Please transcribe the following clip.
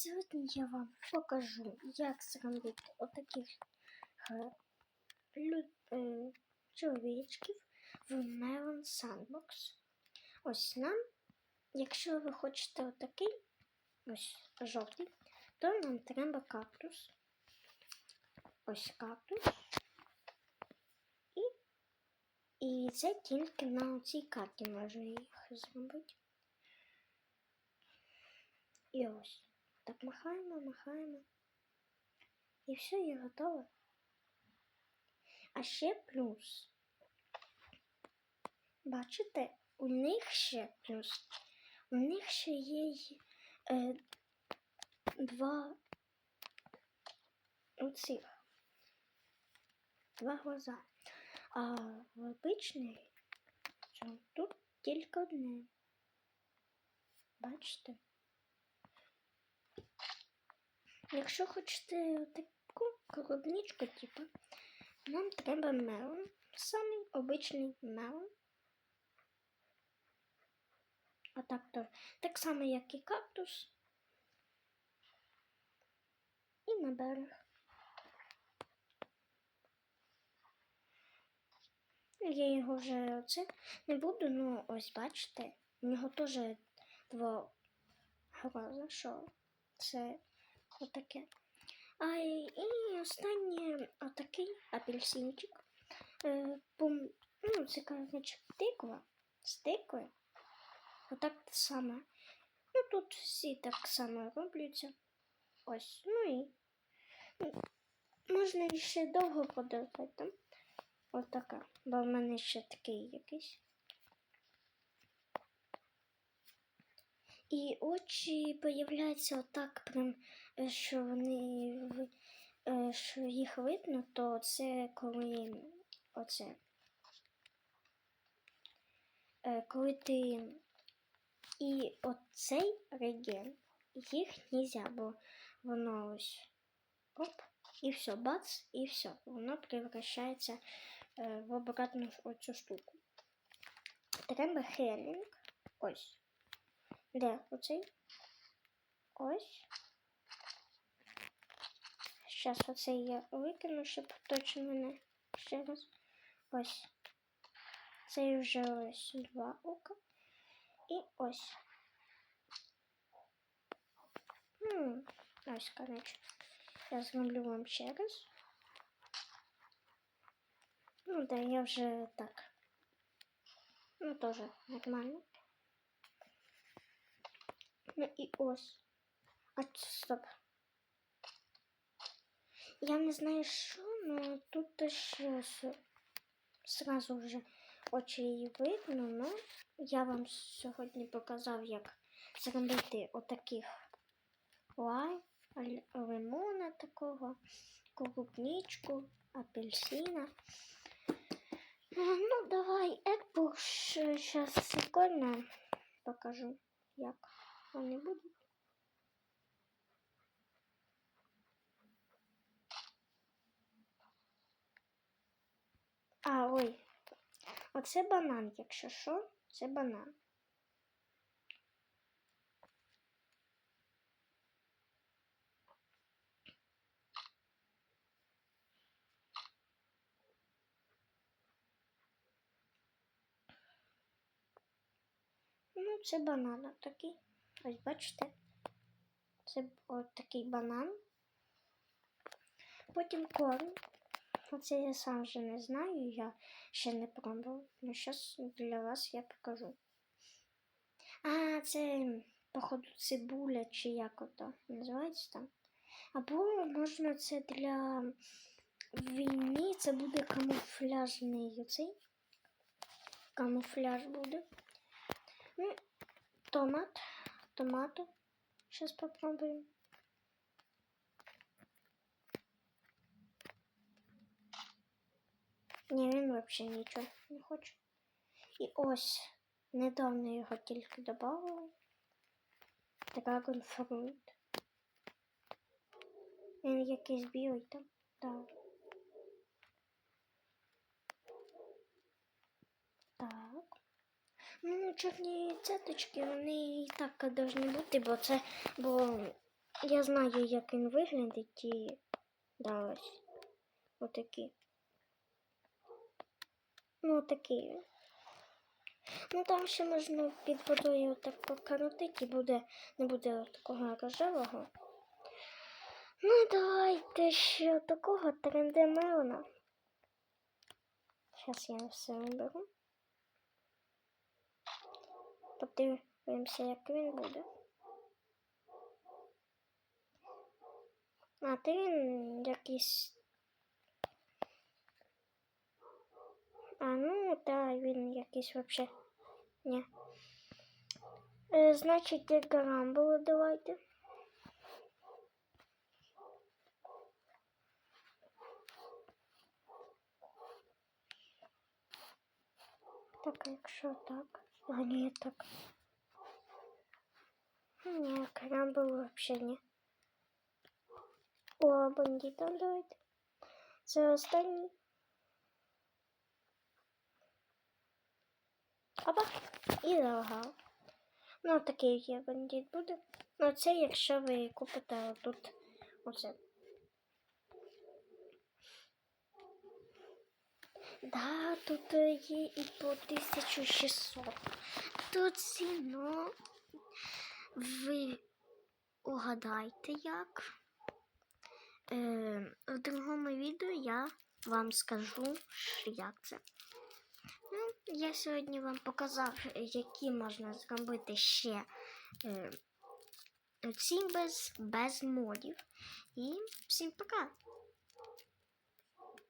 Сьогодні я вам покажу, як зробити отаких е, е, чоловічків в Melon Sandbox. Ось нам, якщо ви хочете отакий, ось жовтий, то нам треба кактус. Ось кактус. І, це тільки на цій карті можна їх зробити. І ось. Так махаємо, махаємо. І все, і готово. А ще плюс. Бачите, у них ще плюс. У них ще є е, два оцих. Два глаза. А в обичний тут тільки одне. Бачите? Якщо хочете таку коробничку, типу, нам треба мелон. Самий обичний мелон. А так то так само, як і кактус. І на берег. Я його вже оце не буду, ну ось бачите, у нього теж два глаза, що це отаке. А і останнє отакий апельсинчик. Е, пом, ну, це коротше тиква з тикви. Отак саме. Ну тут всі так само робляться. Ось. Ну і можна ще довго там. Отака. Бо в мене ще такий якийсь. І очі появляються отак, прям, е, що вони е, що їх видно, то це коли оце. Е, Коли ти і оцей реген, їх нельзя, бо воно ось оп, і все, бац, і все. Воно превращається в обратну оцю штуку. Треба хелінг. Ось. Де оцей? Ось. Зараз оцей я викину, щоб точно не ще раз. Ось. Цей вже ось два ока. І ось. Хм. Ось, коротше. Я зроблю вам ще раз. Ну да, я вже так. Ну, тоже нормально. Ну і ось. А стоп. Я не знаю, що, но тут теж е, сразу вже очі її видно, но я вам сьогодні показав, як зробити отаких лай, лимона такого, клубничку, апельсина. Е, Ну, давай, Apple зараз прикольно покажу, як вони будуть. А, ой. Оце банан, якщо що, це банан. Ну, це банан такий. Ось бачите. Це от такий банан. Потім корм. Оце я сам вже не знаю, я ще не пробував. Ну, зараз для вас я покажу. А, це, походу, цибуля чи як ото називається там. Або можна це для війни, це буде камуфляжний цей. Камуфляж буде. Ну, томат. Томату. Сейчас попробуем. Ні, він взагалі нічого не хоче. І ось недавно його тільки додали. Dragon Fruit. Він якийсь білий там. Так. Так. Чорні цяточки, вони і так повинні бути, бо це, бо Я знаю, як він виглядить і да, ось. Отакий. Ну, він. Ну там ще можна під водою так покоротити, буде, не буде такого рожевого. Ну, давайте ще такого 3D Мелона. Зараз я все виберу. Подивимося, як він буде. А, ти він якийсь. А, ну, та він якийсь вообще. Ні. Е, значить, як гарамбулу давайте. Так, якщо так. А ні, так. Ні, карамбулу вообще ні. О, бандита давайте. Це останній. Опа. І залагав. Ну, такий є бандит буде. Ну, це якщо ви купите отут оце. Да, тут е, є і по 1600. Тут ціно. Ви угадайте як. Е, в другому відео я вам скажу, як це. Ну, я сьогодні вам показав, які можна зробити ще е, ці без, без модів. І всім пока!